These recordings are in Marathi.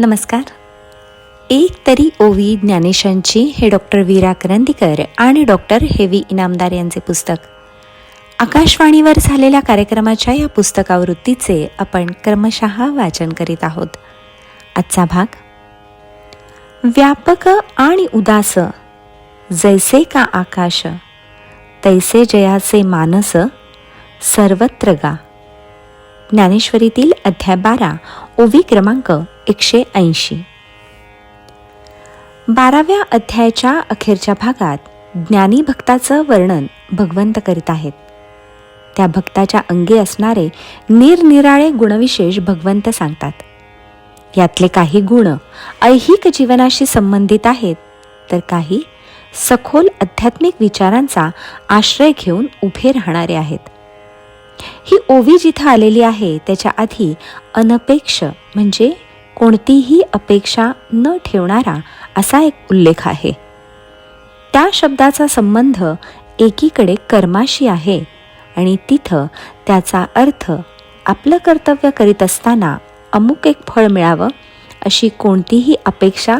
नमस्कार. एक तरी ओवी ज्ञानेशांची हे डॉक्टर वीरा करंदीकर आणि डॉक्टर हेवी इनामदार यांचे पुस्तक. आकाशवाणीवर झालेल्या कार्यक्रमाच्या या पुस्तकावृत्तीचे आपण क्रमशः वाचन करीत आहोत. आजचा भाग व्यापक आणि उदास जैसे का आकाश तैसे जयाचे मानस सर्वत्र गा. ज्ञानेश्वरीतील अध्याय बारा ओवी क्रमांक एकशे ऐंशी. बाराव्या अध्यायाच्या अखेरच्या भागात ज्ञानी भक्ताचं वर्णन भगवंत करीत आहेत. त्या भक्ताच्या अंगी असणारे निरनिराळे गुणविशेष भगवंत सांगतात. यातले काही गुण ऐहिक जीवनाशी संबंधित आहेत तर काही सखोल आध्यात्मिक विचारांचा आश्रय घेऊन उभे राहणारे आहेत. ही ओवी जिथं आलेली आहे त्याच्या आधी अनपेक्ष म्हणजे कोणतीही अपेक्षा न ठेवणारा असा एक उल्लेख आहे. त्या शब्दाचा संबंध एकीकडे कर्माशी आहे आणि तिथं त्याचा अर्थ आपलं कर्तव्य करीत असताना अमुक एक फळ मिळावं अशी कोणतीही अपेक्षा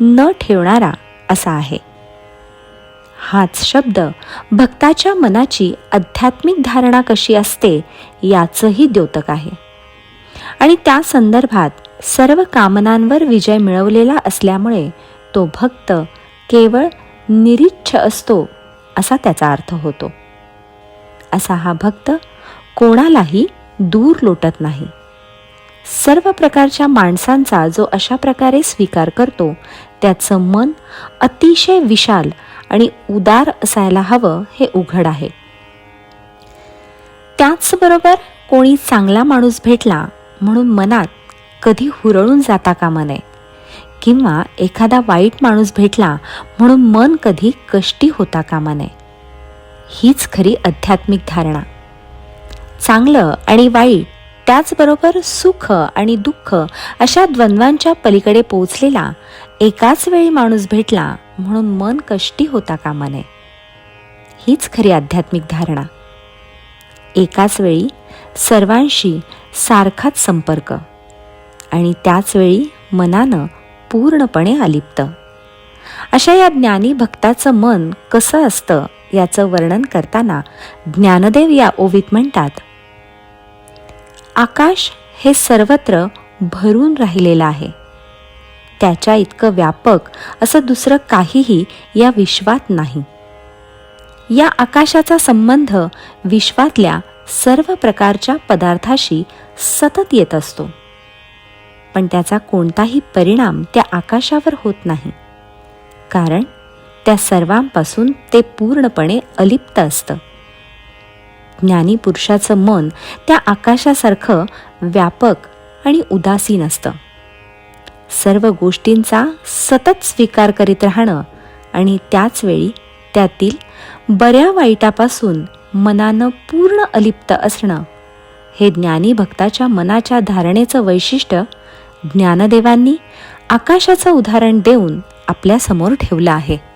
न ठेवणारा असा आहे. हाच शब्द भक्ताच्या मनाची आध्यात्मिक धारणा कशी असते याचंही द्योतक आहे. आणि त्या संदर्भात सर्व कामनांवर विजय मिळवलेला असल्यामुळे तो भक्त केवळ निरिच्छ असतो असा त्याचा अर्थ होतो. असा हा भक्त कोणालाही दूर लोटत नाही. सर्व प्रकारच्या माणसांचा जो अशा प्रकारे स्वीकार करतो त्याचं मन अतिशय विशाल आणि उदार असायला हवं हे उघड आहे. त्याचबरोबर कोणी चांगला माणूस भेटला म्हणून मनात कधी हुरळून जाता कामा नये. किंवा एखादा वाईट माणूस भेटला म्हणून मन कधी कष्टी होता कामा नये. हीच खरी आध्यात्मिक धारणा. चांगलं आणि वाईट त्याचबरोबर सुख आणि दुःख अशा द्वंद्वांच्या पलीकडे पोचलेला एकाच वेळी माणूस भेटला म्हणून मन कष्टी होता कामा नये हीच खरी आध्यात्मिक धारणा. एकाच वेळी सर्वांशी सारखाच संपर्क आणि त्याच वेळी मनानं पूर्णपणे अलिप्त. अशा या ज्ञानी भक्ताचं मन कसं असतं याचं वर्णन करताना ज्ञानदेव या ओवीत म्हणतात आकाश हे सर्वत्र भरून राहिलेलं आहे. त्याच्या इतकं व्यापक असं दुसरं काहीही या विश्वात नाही. या आकाशाचा संबंध विश्वातल्या सर्व प्रकारच्या पदार्थाशी सतत येत असतो. पण त्याचा कोणताही परिणाम त्या आकाशावर होत नाही. कारण त्या सर्वांपासून ते पूर्णपणे अलिप्त असतं. ज्ञानी पुरुषाचं मन त्या आकाशासारखं व्यापक आणि उदासीन असतं. सर्व गोष्टींचा सतत स्वीकार करीत राहणं आणि त्याचवेळी त्यातील बऱ्या वाईटापासून मनानं पूर्ण अलिप्त असणं हे ज्ञानी भक्ताच्या मनाच्या धारणेचं वैशिष्ट्य ज्ञानदेवांनी आकाशाचं उदाहरण देऊन आपल्यासमोर ठेवलं आहे.